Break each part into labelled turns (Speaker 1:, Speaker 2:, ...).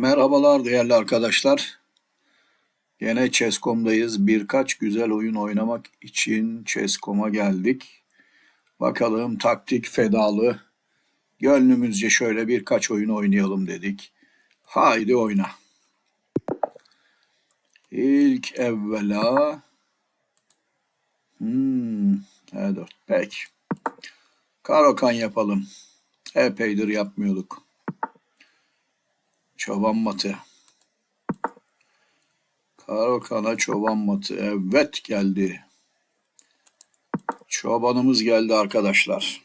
Speaker 1: Merhabalar değerli arkadaşlar. Gene Chess.com'dayız. Birkaç güzel oyun oynamak için Chess.com'a geldik. Bakalım taktik fedalı. Gönlümüzce şöyle birkaç oyun oynayalım dedik. Haydi oyna. İlk evvela hmm, E4 peki. Karokan yapalım. Epeydir yapmıyorduk. Çoban matı. Karokana çoban matı. Evet geldi. Çobanımız geldi arkadaşlar.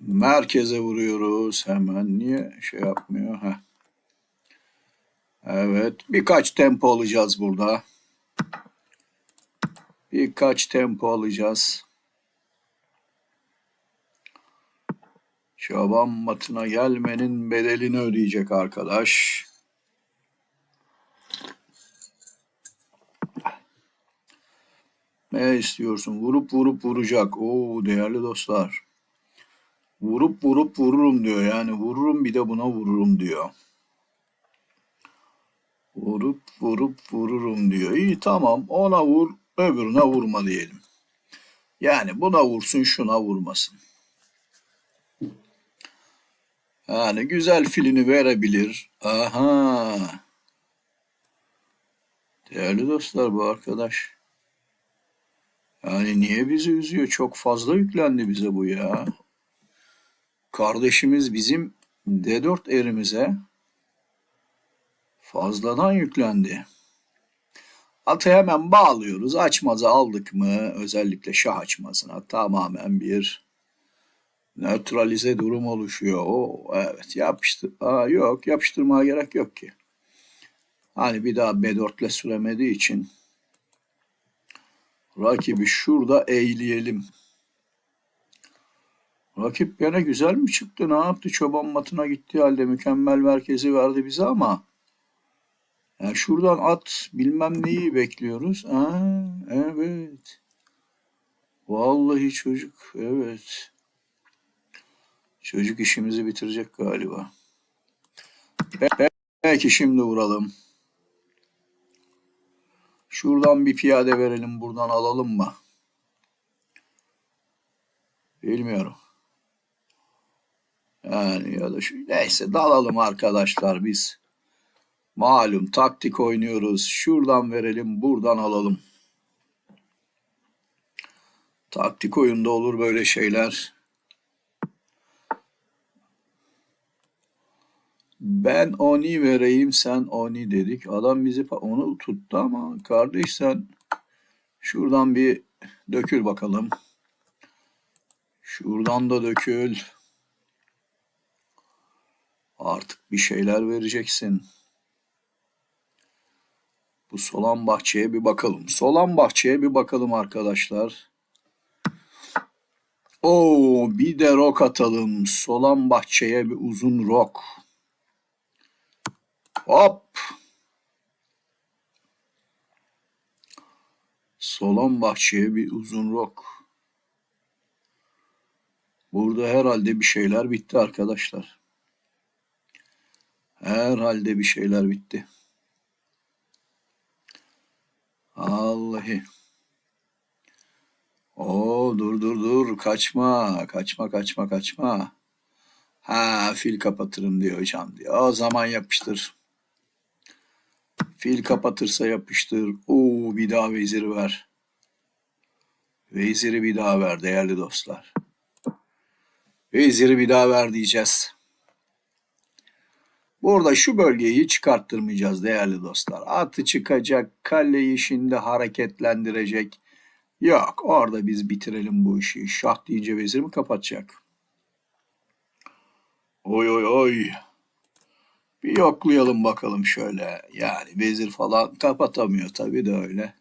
Speaker 1: Merkeze vuruyoruz. Hemen niye şey yapmıyor? Heh. Evet. Birkaç tempo alacağız burada. Birkaç tempo alacağız. Çoban matına gelmenin bedelini ödeyecek arkadaş. Ne istiyorsun? Vurup vurup vuracak. Oo değerli dostlar. Vurup vurup vururum diyor. Yani vururum bir de buna vururum diyor. Vurup vurup vururum diyor. İyi tamam ona vur öbürüne vurma diyelim. Yani buna vursun şuna vurmasın. Yani güzel filini verebilir. Aha. Değerli dostlar bu arkadaş. Yani niye bizi üzüyor? Çok fazla yüklendi bize bu ya. Kardeşimiz bizim D4 erimize fazladan yüklendi. Atı hemen bağlıyoruz. Açmazı aldık mı özellikle şah açmasına tamamen bir nötralize durum oluşuyor. O evet yapıştır. Aa, yok yapıştırmaya gerek yok ki. Hani bir daha B4 ile süremediği için rakibi şurada eğleyelim. Rakip gene güzel mi çıktı? Ne yaptı? Çoban matına gittiği halde mükemmel merkezi verdi bize ama yani şuradan at bilmem neyi bekliyoruz. Aa, evet. Vallahi çocuk evet. Çocuk işimizi bitirecek galiba. Peki şimdi vuralım. Şuradan bir piyade verelim, buradan alalım mı? Bilmiyorum. Yani ya da şu neyse dalalım arkadaşlar biz. Malum taktik oynuyoruz. Şuradan verelim, buradan alalım. Taktik oyunda olur böyle şeyler. Ben oni vereyim sen oni dedik. Adam bizi onu tuttu ama kardeş sen şuradan bir dökül bakalım. Şuradan da dökül. Artık bir şeyler vereceksin. Bu solan bahçeye bir bakalım. Solan bahçeye bir bakalım arkadaşlar. Oo, bir de rok atalım. Solan bahçeye bir uzun rok. Hop. Solan bahçeye bir uzun rok. Burada herhalde bir şeyler bitti arkadaşlar. Herhalde bir şeyler bitti. Vallahi. Oo dur dur dur kaçma kaçma kaçma kaçma. Ha fil kapatırım diyor hocam diyor. O zaman yapıştır. Fil kapatırsa yapıştır. Oo bir daha vezir ver. Veziri bir daha ver değerli dostlar. Veziri bir daha ver diyeceğiz. Burada şu bölgeyi çıkarttırmayacağız değerli dostlar. Atı çıkacak, kaleyi şimdi hareketlendirecek. Yok orada biz bitirelim bu işi. Şah deyince vezir mi kapatacak? Oy oy oy. Bir yoklayalım bakalım şöyle. Yani vezir falan kapatamıyor tabii de öyle.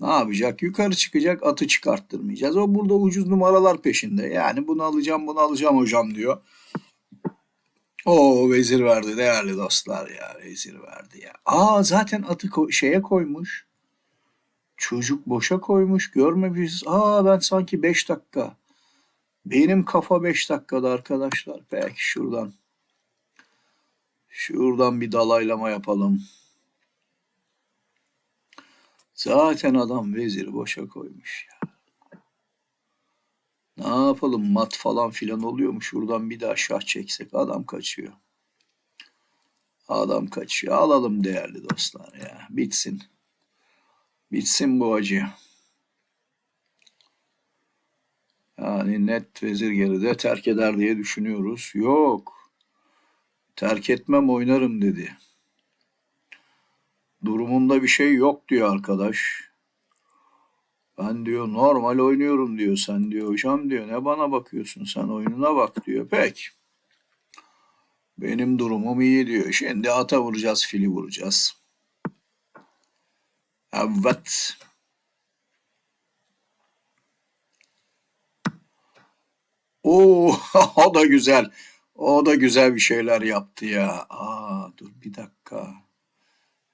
Speaker 1: Ne yapacak? Yukarı çıkacak atı çıkarttırmayacağız. O burada ucuz numaralar peşinde. Yani bunu alacağım bunu alacağım hocam diyor. O vezir verdi değerli dostlar ya. Vezir verdi ya. Aa zaten atı ko- şeye koymuş. Çocuk boşa koymuş. Görmemişiz. Aa ben sanki 5 dakika Benim kafa 5 dakikada arkadaşlar. Belki şuradan şuradan bir dalaylama yapalım. Zaten adam veziri boşa koymuş ya. Ne yapalım mat falan filan oluyor mu? Şuradan bir daha şah çeksek adam kaçıyor. Adam kaçıyor. Alalım değerli dostlar ya. Bitsin. Bitsin bu acı. Yani net vezir geride terk eder diye düşünüyoruz. Yok. Terk etmem oynarım dedi. Durumumda bir şey yok diyor arkadaş. Ben diyor normal oynuyorum diyor. Sen diyor hocam diyor ne bana bakıyorsun sen oyununa bak diyor. Pek. Benim durumum iyi diyor. Şimdi ata vuracağız fili vuracağız. Evet. Oo, o da güzel. O da güzel bir şeyler yaptı ya. Aa, dur bir dakika.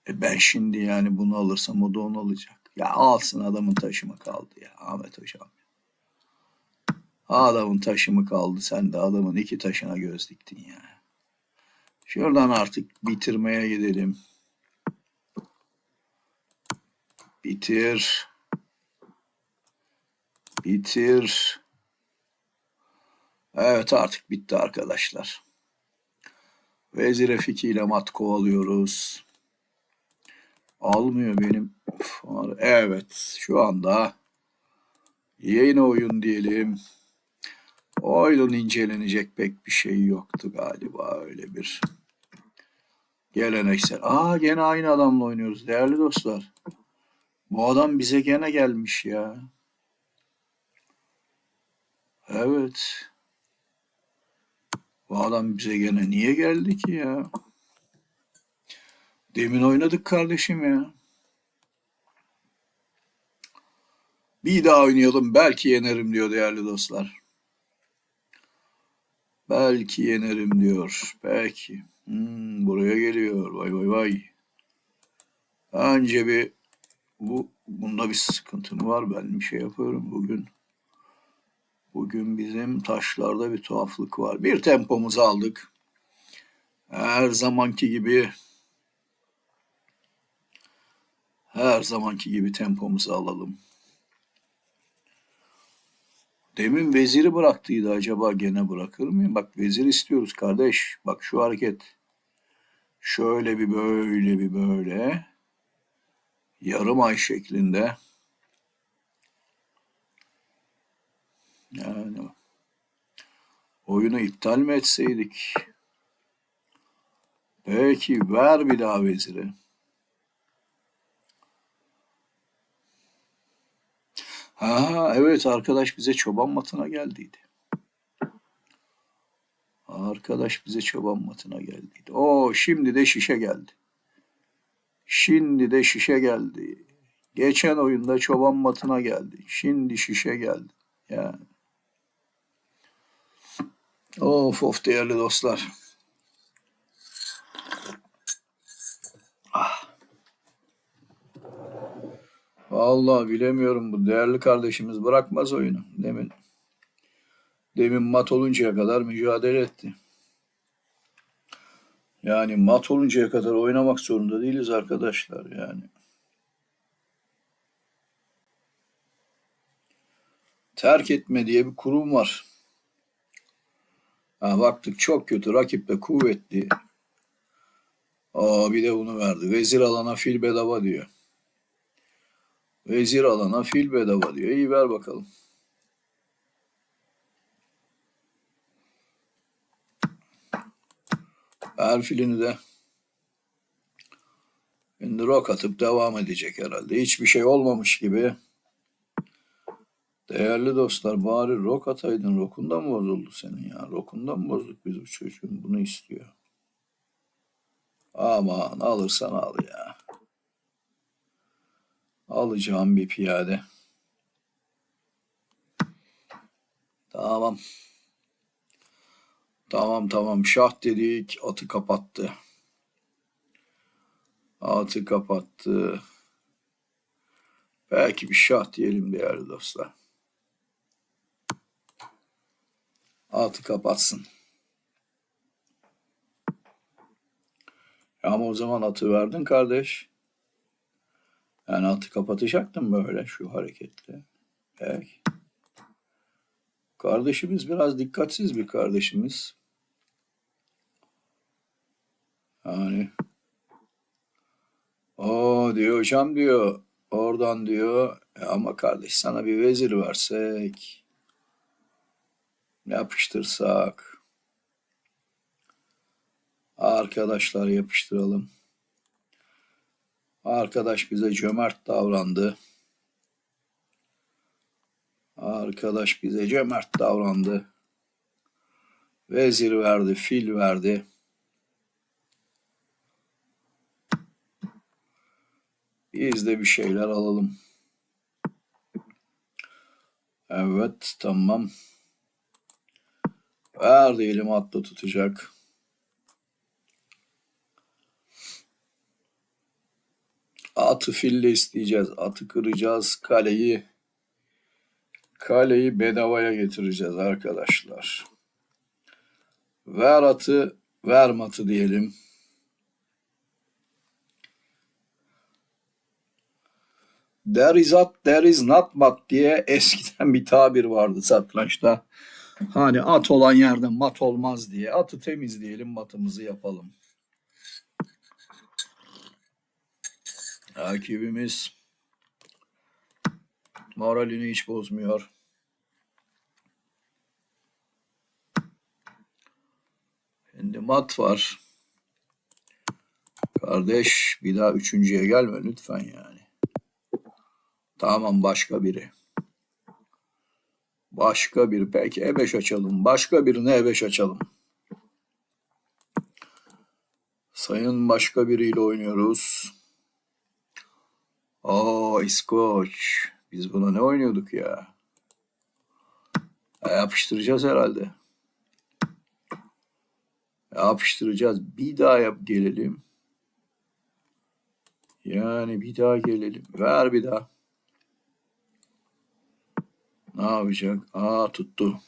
Speaker 1: E ben şimdi yani bunu alırsam o da onu alacak. Ya alsın adamın taşımı kaldı ya Ahmet hocam. Adamın taşımı kaldı. Sen de adamın iki taşına göz diktin ya. Şuradan artık bitirmeye gidelim. Bitir. Bitir. Evet artık bitti arkadaşlar. Vezir F2 ile mat kovalıyoruz. Almıyor benim. Evet şu anda yeni oyun diyelim. Oyunun incelenecek pek bir şey yoktu galiba öyle bir geleneksel. Aa gene aynı adamla oynuyoruz değerli dostlar. Bu adam bize gene gelmiş ya. Evet. Bu adam bize gene niye geldi ki ya? Demin oynadık kardeşim ya. Bir daha oynayalım belki yenerim diyor değerli dostlar. Belki yenerim diyor. Belki. Hmm, buraya geliyor. Vay vay vay. Önce bir bu bunda bir sıkıntı mı var? Ben bir şey yapıyorum bugün. Bugün bizim taşlarda bir tuhaflık var. Bir tempomuzu aldık. Her zamanki gibi her zamanki gibi tempomuzu alalım. Demin veziri bıraktıydı acaba gene bırakır mıyım? Bak vezir istiyoruz kardeş. Bak şu hareket. Şöyle bir böyle bir böyle. Yarım ay şeklinde. Yani oyunu iptal mi etseydik? Peki ver bir daha veziri. Ha evet arkadaş bize çoban matına geldiydi. Arkadaş bize çoban matına geldiydi. O şimdi de şişe geldi. Şimdi de şişe geldi. Geçen oyunda çoban matına geldi. Şimdi şişe geldi. Yani. Of of değerli dostlar. Ah. Vallahi bilemiyorum bu değerli kardeşimiz bırakmaz oyunu. Demin demin mat oluncaya kadar mücadele etti. Yani mat oluncaya kadar oynamak zorunda değiliz arkadaşlar yani. Terk etme diye bir kurum var. Ha, baktık çok kötü, rakip de kuvvetli. Aa, bir de bunu verdi. Vezir alana fil bedava diyor. Vezir alana fil bedava diyor. İyi ver bakalım. Ver filini de. Şimdi rok atıp devam edecek herhalde. Hiçbir şey olmamış gibi. Değerli dostlar bari rok ataydın. Rokunda mı bozuldu senin ya? Rokunda mı bozduk biz bu çocuğun? Bunu istiyor. Aman alırsan al ya. Alacağım bir piyade. Tamam. Tamam tamam şah dedik atı kapattı. Atı kapattı. Belki bir şah diyelim değerli dostlar. Atı kapatsın. Ama o zaman atı verdin kardeş. Yani atı kapatacaktım böyle şu hareketle. Peki. Kardeşimiz biraz dikkatsiz bir kardeşimiz. Yani o diyor hocam diyor oradan diyor "E ama kardeş sana bir vezir versek yapıştırsak arkadaşlar yapıştıralım. Arkadaş bize cömert davrandı. Arkadaş bize cömert davrandı. Vezir verdi, fil verdi. Biz de bir şeyler alalım. Evet, tamam. Ver diyelim atla tutacak. Atı fille isteyeceğiz. Atı kıracağız. Kaleyi kaleyi bedavaya getireceğiz arkadaşlar. Ver atı, ver matı diyelim. There is at, there is not mat diye eskiden bir tabir vardı satrançta. Hani at olan yerde mat olmaz diye. Atı temizleyelim, matımızı yapalım. Rakibimiz moralini hiç bozmuyor. Şimdi mat var. Kardeş bir daha üçüncüye gelme lütfen yani. Tamam başka biri. Başka bir peki E5 açalım. Başka birine E5 açalım. Sayın başka biriyle oynuyoruz. Oo İskoç. Biz buna ne oynuyorduk ya? E, yapıştıracağız herhalde. Yapıştıracağız. Bir daha yap gelelim. Yani bir daha gelelim. Ver bir daha. Ne yapacak? Aa tuttu.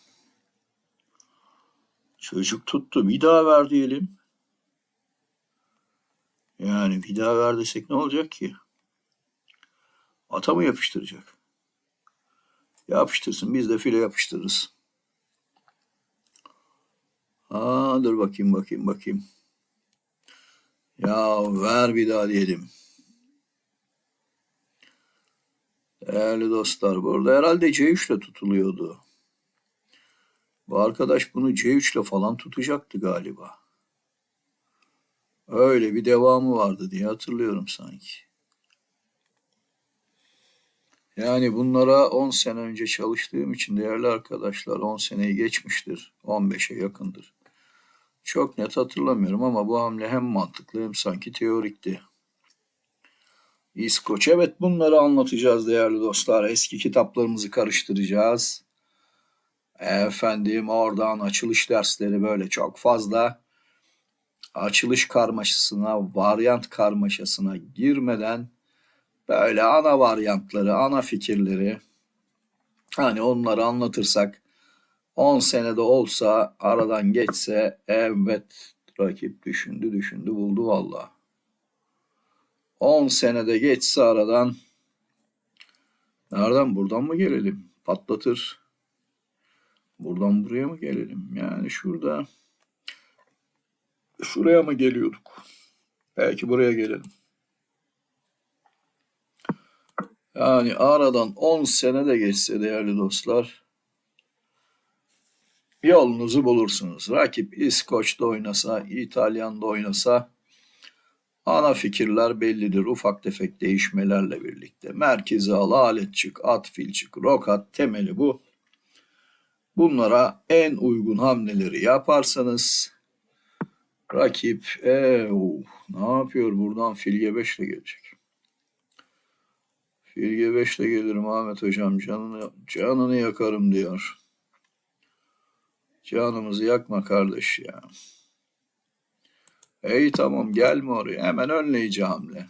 Speaker 1: Çocuk tuttu. Bir daha ver diyelim. Yani bir daha ver desek ne olacak ki? Ata mı yapıştıracak? Yapıştırsın. Biz de file yapıştırırız. Aa, dur bakayım bakayım bakayım. Ya ver bir daha diyelim. Değerli dostlar burada herhalde C3 ile tutuluyordu. Bu arkadaş bunu C3 ile falan tutacaktı galiba. Öyle bir devamı vardı diye hatırlıyorum sanki. Yani bunlara 10 sene önce çalıştığım için değerli arkadaşlar 10 seneyi geçmiştir. 15'e yakındır. Çok net hatırlamıyorum ama bu hamle hem mantıklı hem sanki teorikti. İskoç. Evet bunları anlatacağız değerli dostlar. Eski kitaplarımızı karıştıracağız. Efendim oradan açılış dersleri böyle çok fazla. Açılış karmaşasına, varyant karmaşasına girmeden böyle ana varyantları, ana fikirleri hani onları anlatırsak 10 senede olsa aradan geçse evet rakip düşündü düşündü buldu valla. 10 senede geçse aradan nereden buradan mı gelelim? Patlatır. Buradan buraya mı gelelim? Yani şurada şuraya mı geliyorduk? Belki buraya gelelim. Yani aradan 10 sene de geçse değerli dostlar yolunuzu bulursunuz. Rakip İskoç'ta oynasa, İtalyan'da oynasa ana fikirler bellidir. Ufak tefek değişmelerle birlikte. Merkezi al, alet çık, at fil çık, rokat temeli bu. Bunlara en uygun hamleleri yaparsanız rakip ee, uh, ne yapıyor buradan filge 5 ile gelecek. Filge 5 ile gelirim Ahmet hocam canını, canını yakarım diyor. Canımızı yakma kardeş ya. Ey tamam gelme oraya hemen önleyici hamle.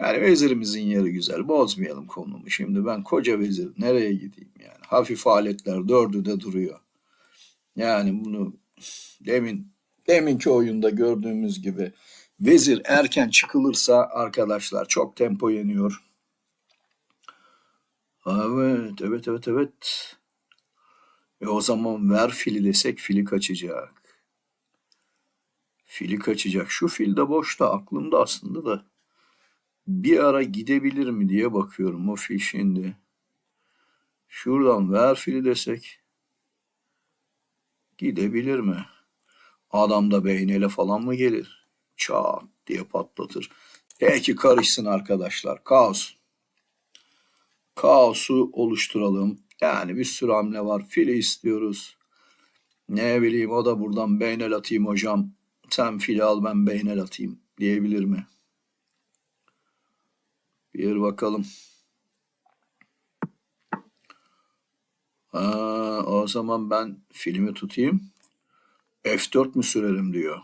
Speaker 1: Yani vezirimizin yeri güzel bozmayalım konumu. Şimdi ben koca vezir nereye gideyim yani. Hafif aletler dördü de duruyor. Yani bunu demin deminki oyunda gördüğümüz gibi vezir erken çıkılırsa arkadaşlar çok tempo yeniyor. Evet, evet, evet, evet. E o zaman ver fili desek fili kaçacak. Fili kaçacak. Şu fil de boşta aklımda aslında da bir ara gidebilir mi diye bakıyorum o fil şimdi. Şuradan ver fili desek gidebilir mi? Adam da beynele falan mı gelir? Çat diye patlatır. Peki karışsın arkadaşlar. Kaos. Kaosu oluşturalım. Yani bir sürü hamle var. Fili istiyoruz. Ne bileyim o da buradan beynel atayım hocam. Sen fili al ben beynel atayım diyebilir mi? Bir bakalım. Aa, o zaman ben filmi tutayım. F4 mü sürerim diyor.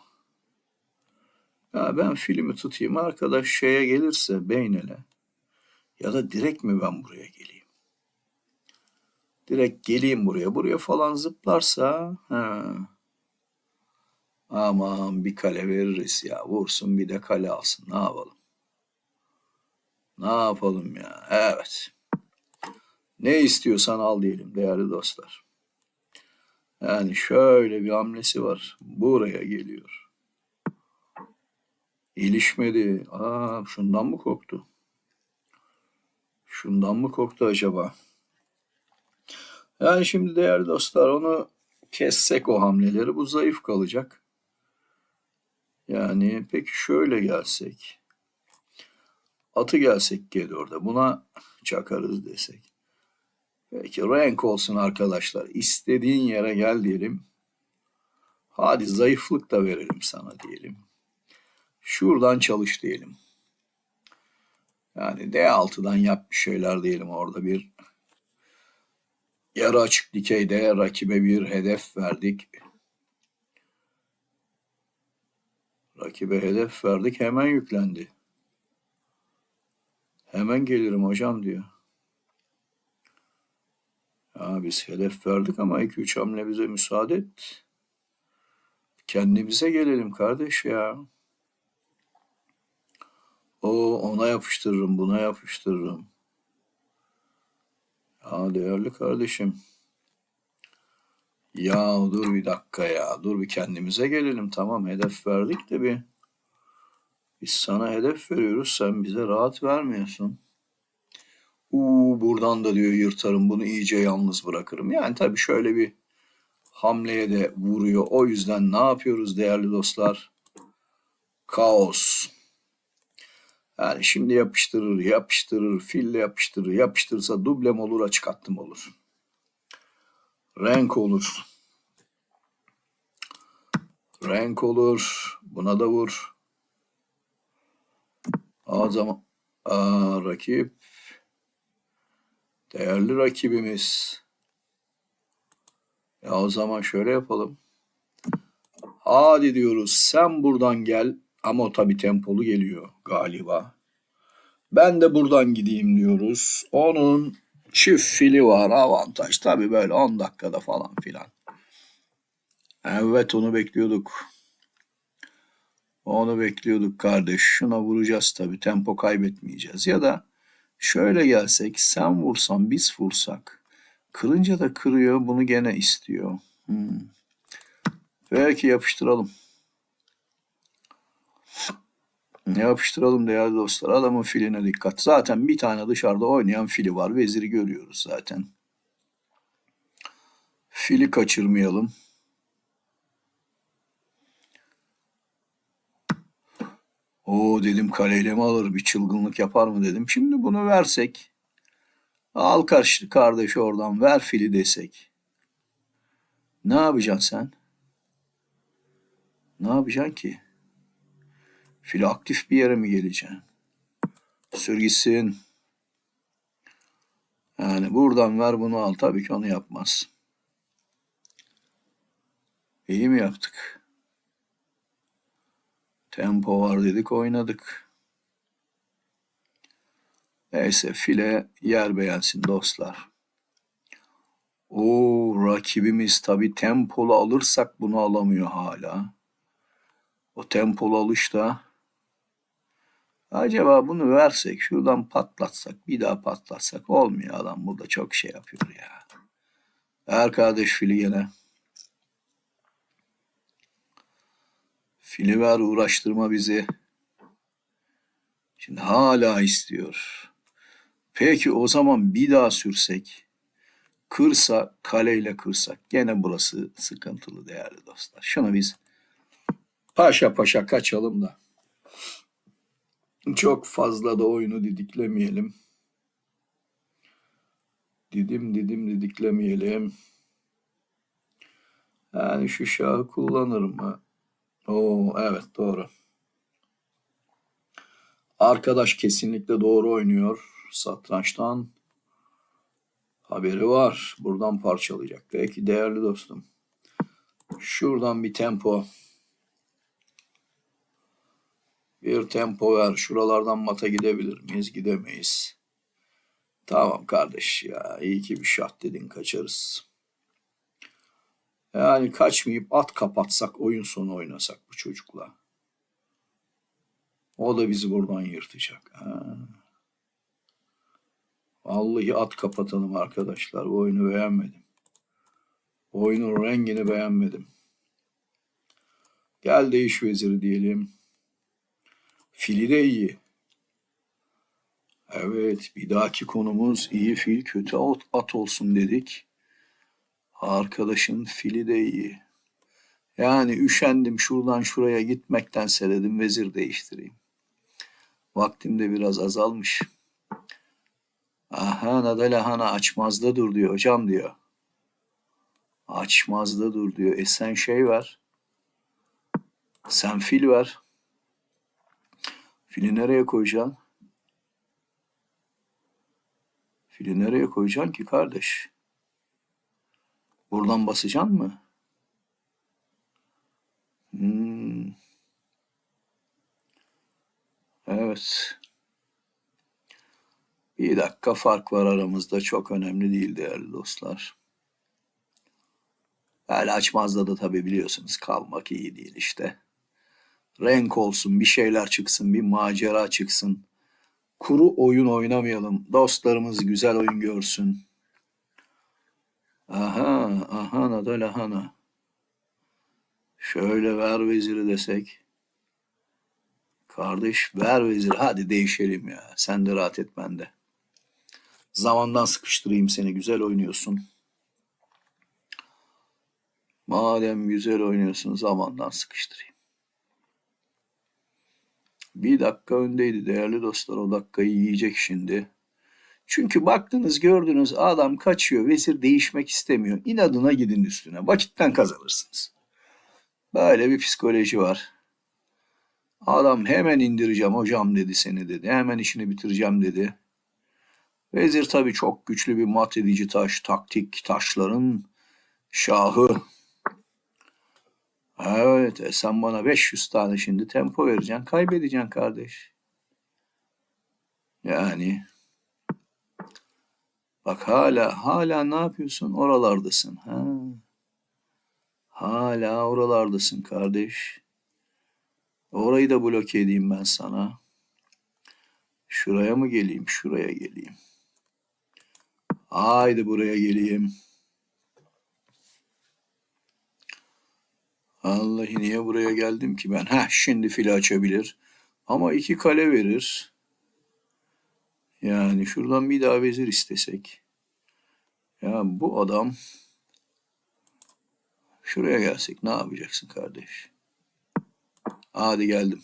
Speaker 1: Ya ben filmi tutayım arkadaş şeye gelirse beynele. Ya da direkt mi ben buraya geleyim? Direkt geleyim buraya. Buraya falan zıplarsa ha. Aman bir kale veririz ya. Vursun bir de kale alsın. Ne yapalım? Ne yapalım ya? Evet. Ne istiyorsan al diyelim değerli dostlar. Yani şöyle bir hamlesi var. Buraya geliyor. İlişmedi. Aa, şundan mı korktu? Şundan mı korktu acaba? Yani şimdi değerli dostlar onu kessek o hamleleri bu zayıf kalacak. Yani peki şöyle gelsek. Atı gelsek G4'e buna çakarız desek. Peki renk olsun arkadaşlar. İstediğin yere gel diyelim. Hadi zayıflık da verelim sana diyelim. Şuradan çalış diyelim. Yani D6'dan yap bir şeyler diyelim orada bir yarı açık dikeyde rakibe bir hedef verdik. Rakibe hedef verdik hemen yüklendi. Hemen gelirim hocam diyor. Ya biz hedef verdik ama 2-3 hamle bize müsaade et. Kendimize gelelim kardeş ya. O ona yapıştırırım, buna yapıştırırım. Ya değerli kardeşim. Ya dur bir dakika ya. Dur bir kendimize gelelim. Tamam hedef verdik de bir. Biz sana hedef veriyoruz. Sen bize rahat vermiyorsun. Uuu buradan da diyor yırtarım bunu iyice yalnız bırakırım. Yani tabii şöyle bir hamleye de vuruyor. O yüzden ne yapıyoruz değerli dostlar? Kaos. Yani şimdi yapıştırır, yapıştırır, fille yapıştırır, yapıştırırsa dublem olur, açık hattım olur. Renk olur. Renk olur. Buna da vur. O zaman aa, rakip değerli rakibimiz. Ya o zaman şöyle yapalım. Hadi diyoruz sen buradan gel ama o tabi tempolu geliyor galiba. Ben de buradan gideyim diyoruz. Onun çift fili var avantaj tabi böyle 10 dakikada falan filan. Evet onu bekliyorduk. Onu bekliyorduk kardeş. Şuna vuracağız tabi tempo kaybetmeyeceğiz. Ya da şöyle gelsek sen vursan biz vursak. Kırınca da kırıyor bunu gene istiyor. Hmm. Belki yapıştıralım. Ne yapıştıralım değerli dostlar. Adamın filine dikkat. Zaten bir tane dışarıda oynayan fili var. Veziri görüyoruz zaten. Fili kaçırmayalım. O dedim kaleyle mi alır bir çılgınlık yapar mı dedim. Şimdi bunu versek. Al karşı kardeş oradan ver fili desek. Ne yapacaksın sen? Ne yapacaksın ki? Fili aktif bir yere mi geleceksin? Sür gitsin. Yani buradan ver bunu al. Tabii ki onu yapmaz. İyi mi yaptık? Tempo var dedik oynadık. Neyse file yer beğensin dostlar. O rakibimiz tabi tempolu alırsak bunu alamıyor hala. O tempolu alışta acaba bunu versek şuradan patlatsak bir daha patlatsak olmuyor adam burada çok şey yapıyor ya. Ver kardeş fili gene. Fili ver uğraştırma bizi. Şimdi hala istiyor. Peki o zaman bir daha sürsek. Kırsa kaleyle kırsak. Gene burası sıkıntılı değerli dostlar. Şunu biz paşa paşa kaçalım da. Çok fazla da oyunu didiklemeyelim. Didim didim didiklemeyelim. Yani şu şahı kullanırım mı? Oo evet doğru. Arkadaş kesinlikle doğru oynuyor. Satrançtan haberi var. Buradan parçalayacak. Peki değerli dostum. Şuradan bir tempo. Bir tempo ver. Şuralardan mata gidebilir miyiz? Gidemeyiz. Tamam kardeş ya. iyi ki bir şah dedin kaçarız. Yani kaçmayıp at kapatsak oyun sonu oynasak bu çocukla. O da bizi buradan yırtacak. Ha. Vallahi at kapatalım arkadaşlar. Bu oyunu beğenmedim. Bu oyunun rengini beğenmedim. Gel değiş veziri diyelim. Fili de iyi. Evet bir dahaki konumuz iyi fil kötü at, olsun dedik. Arkadaşın fili de iyi. Yani üşendim şuradan şuraya gitmekten dedim vezir değiştireyim. Vaktim de biraz azalmış. Aha Nadalahana açmazda dur diyor hocam diyor. Açmazda dur diyor. E sen şey ver. Sen fil ver. Fili nereye koyacaksın? Fili nereye koyacaksın ki kardeş? Buradan basacaksın mı? Hmm. Evet. Bir dakika fark var aramızda. Çok önemli değil değerli dostlar. Öyle açmazda da tabii biliyorsunuz kalmak iyi değil işte. Renk olsun, bir şeyler çıksın, bir macera çıksın. Kuru oyun oynamayalım. Dostlarımız güzel oyun görsün. Aha, aha Ahana. Şöyle ver veziri desek. Kardeş ver vezir hadi değişelim ya. Sen de rahat et ben de. Zamandan sıkıştırayım seni güzel oynuyorsun. Madem güzel oynuyorsun zamandan sıkıştırayım. Bir dakika öndeydi değerli dostlar. O dakikayı yiyecek şimdi. Çünkü baktınız gördünüz adam kaçıyor. Vezir değişmek istemiyor. İnadına gidin üstüne. Vakitten kazanırsınız. Böyle bir psikoloji var. Adam hemen indireceğim hocam dedi seni dedi. Hemen işini bitireceğim dedi. Vezir tabii çok güçlü bir mat edici taş. Taktik taşların şahı. Evet e sen bana 500 tane şimdi tempo vereceksin. Kaybedeceksin kardeş. Yani bak hala hala ne yapıyorsun? Oralardasın. Ha. Hala oralardasın kardeş. Orayı da bloke edeyim ben sana. Şuraya mı geleyim? Şuraya geleyim. Haydi buraya geleyim. Vallahi niye buraya geldim ki ben? Heh şimdi fili açabilir. Ama iki kale verir. Yani şuradan bir daha vezir istesek. Ya bu adam şuraya gelsek ne yapacaksın kardeş? Hadi geldim.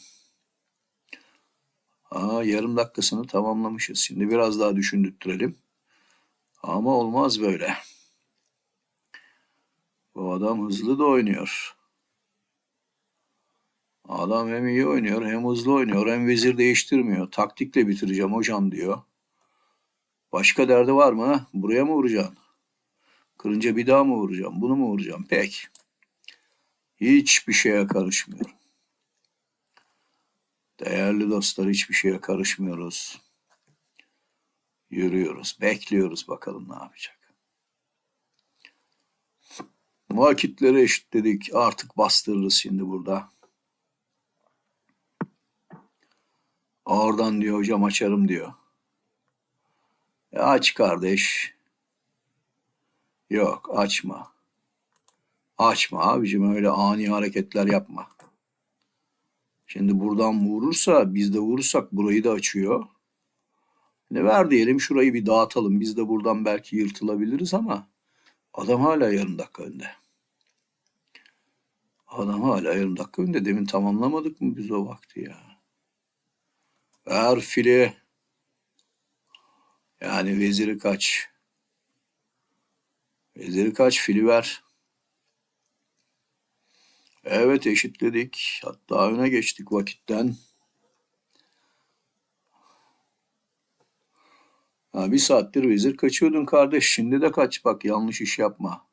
Speaker 1: Aa, yarım dakikasını tamamlamışız. Şimdi biraz daha düşündürtürelim. Ama olmaz böyle. Bu adam hızlı da oynuyor. Adam hem iyi oynuyor hem hızlı oynuyor hem vezir değiştirmiyor. Taktikle bitireceğim hocam diyor. Başka derdi var mı? Buraya mı vuracaksın? Kırınca bir daha mı vuracağım? Bunu mu vuracağım? Pek. Hiçbir şeye karışmıyorum. Değerli dostlar hiçbir şeye karışmıyoruz. Yürüyoruz, bekliyoruz bakalım ne yapacak. Vakitleri eşitledik. Artık bastırırız şimdi burada. Oradan diyor hocam açarım diyor. E aç kardeş. Yok açma. Açma abicim öyle ani hareketler yapma. Şimdi buradan vurursa biz de vurursak burayı da açıyor. Ne ver diyelim şurayı bir dağıtalım. Biz de buradan belki yırtılabiliriz ama adam hala yarım dakika önde. Adam hala yarım dakika önde. Demin tamamlamadık mı biz o vakti ya? Ver fili. Yani veziri kaç? Veziri kaç? Fili ver. Evet eşitledik. Hatta öne geçtik vakitten. Ha, bir saattir vezir kaçıyordun kardeş. Şimdi de kaç bak yanlış iş yapma.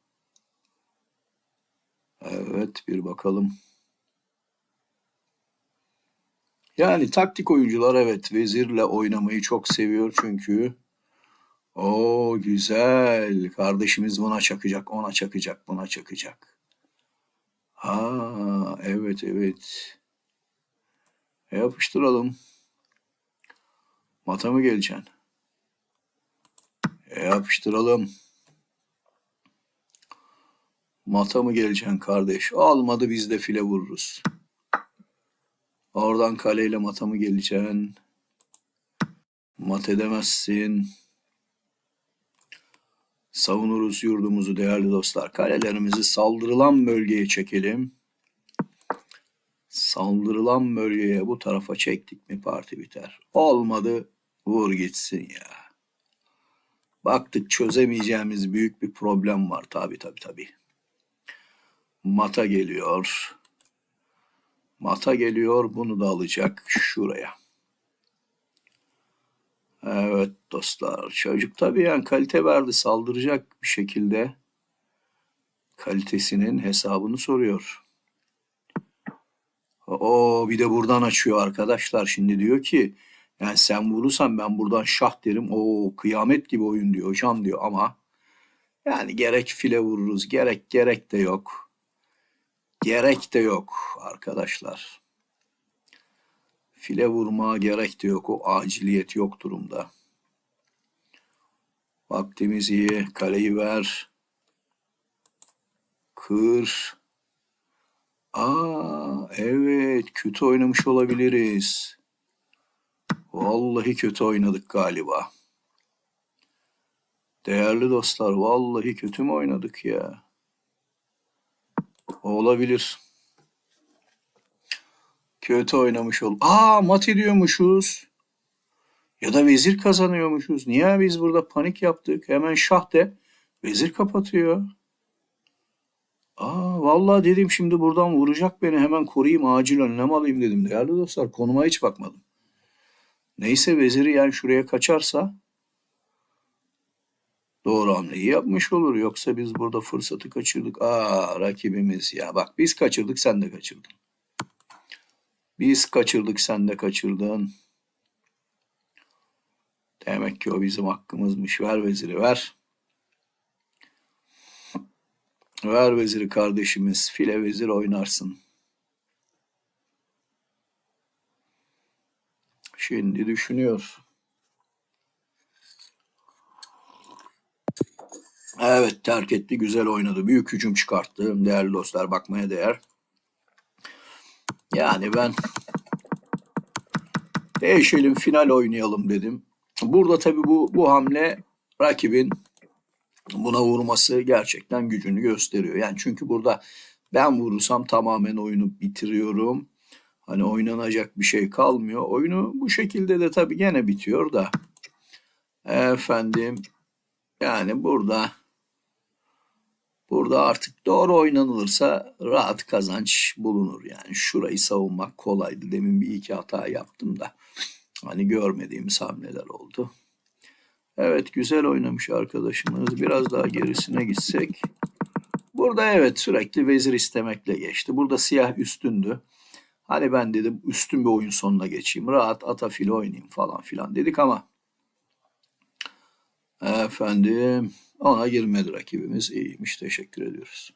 Speaker 1: Evet bir bakalım. Yani taktik oyuncular evet vezirle oynamayı çok seviyor çünkü o güzel kardeşimiz buna çakacak ona çakacak buna çakacak. Ha evet evet. E, yapıştıralım. Mata mı geleceksin? E, yapıştıralım. Mata mı geleceksin kardeş? Almadı biz de file vururuz. Oradan kaleyle mata mı geleceksin? Mat edemezsin. Savunuruz yurdumuzu değerli dostlar. Kalelerimizi saldırılan bölgeye çekelim. Saldırılan bölgeye bu tarafa çektik mi parti biter. Olmadı vur gitsin ya. Baktık çözemeyeceğimiz büyük bir problem var. Tabi tabi tabi. Mata geliyor. Mata geliyor. Bunu da alacak şuraya. Evet dostlar. Çocuk tabii yani kalite verdi. Saldıracak bir şekilde kalitesinin hesabını soruyor. O bir de buradan açıyor arkadaşlar. Şimdi diyor ki yani sen vurursan ben buradan şah derim. O kıyamet gibi oyun diyor hocam diyor ama yani gerek file vururuz gerek gerek de yok. Gerek de yok arkadaşlar. File vurma gerek de yok. O aciliyet yok durumda. Vaktimiz iyi. Kaleyi ver. Kır. Aa evet kötü oynamış olabiliriz. Vallahi kötü oynadık galiba. Değerli dostlar vallahi kötü mü oynadık ya? Olabilir. Kötü oynamış ol. Aa mat ediyormuşuz. Ya da vezir kazanıyormuşuz. Niye biz burada panik yaptık? Hemen şah de. Vezir kapatıyor. Aa vallahi dedim şimdi buradan vuracak beni. Hemen koruyayım acil önlem alayım dedim. Değerli dostlar konuma hiç bakmadım. Neyse veziri yani şuraya kaçarsa doğru hamleyi yapmış olur. Yoksa biz burada fırsatı kaçırdık. Aa rakibimiz ya bak biz kaçırdık sen de kaçırdın. Biz kaçırdık sen de kaçırdın. Demek ki o bizim hakkımızmış. Ver veziri ver. Ver veziri kardeşimiz. File vezir oynarsın. Şimdi düşünüyor. Evet terk etti. Güzel oynadı. Büyük hücum çıkarttı. Değerli dostlar bakmaya değer. Yani ben değişelim final oynayalım dedim. Burada tabii bu, bu hamle rakibin buna vurması gerçekten gücünü gösteriyor. Yani çünkü burada ben vurursam tamamen oyunu bitiriyorum. Hani oynanacak bir şey kalmıyor. Oyunu bu şekilde de tabii gene bitiyor da. Efendim yani burada burada artık doğru oynanılırsa rahat kazanç bulunur. Yani şurayı savunmak kolaydı. Demin bir iki hata yaptım da hani görmediğimiz hamleler oldu. Evet güzel oynamış arkadaşımız. Biraz daha gerisine gitsek. Burada evet sürekli vezir istemekle geçti. Burada siyah üstündü. Hani ben dedim üstün bir oyun sonuna geçeyim. Rahat atafil oynayayım falan filan dedik ama efendim ona girmedi rakibimiz. iyiymiş teşekkür ediyoruz.